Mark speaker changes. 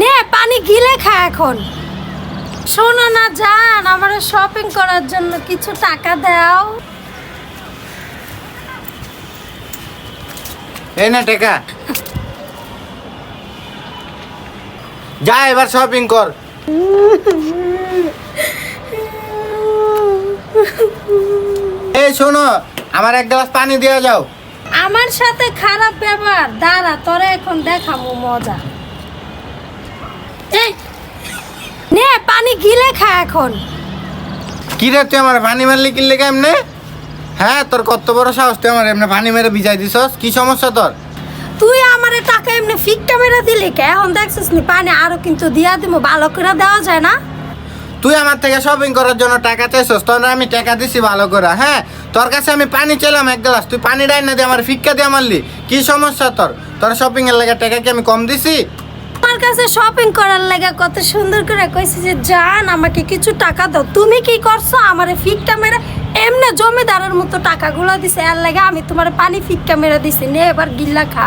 Speaker 1: নে, পানি গিলে খা এখন। শোনো না জান আমার শপিং করার জন্য কিছু টাকা দাও।
Speaker 2: এই না টেকা। যা, এবার শপিং কর। এই শোনো, আমার এক গ্লাস পানি দিয়ে যাও।
Speaker 1: আমার সাথে খারাপ ব্যবহার। দাঁড়া তোরে এখন দেখাবো মজা। নে পানি গিলে খা এখন।
Speaker 2: কি রে তুই আমার পানি মারলি কিনলে কেমনে হ্যাঁ তোর কত বড় সাহস তুই আমার এমনি পানি মেরে ভিজাই দিছস? কি সমস্যা তোর?
Speaker 1: তুই আমারে টাকা এমনি ফিকটা মেরে দিলি কে? এখন দেখছিস নি পানি আরও কিন্তু দিয়া দিব ভালো করে দেওয়া যায় না?
Speaker 2: তুই আমার থেকে শপিং করার জন্য টাকা চাইছস, তোর আমি টাকা দিছি ভালো করে হ্যাঁ? তোর কাছে আমি পানি চাইলাম এক গ্লাস, তুই পানি ডাই না দিয়ে আমার ফিক্কা দিয়ে মারলি, কি সমস্যা তোর? তোর শপিং এর লাগে টাকা কি আমি কম দিছি?
Speaker 1: আমার কাছে শপিং করার লাগে কত সুন্দর করে কইছি যে, জান, আমাকে কিছু টাকা দাও। তুমি কি করছ? আমারে ফিকটা মেরে এমনি জমিদারের মতো টাকাগুলো দিছে, এর লাগে আমি তোমার পানি ফিকটা মেরে দিছি। নে, এবার গিল্লা খা।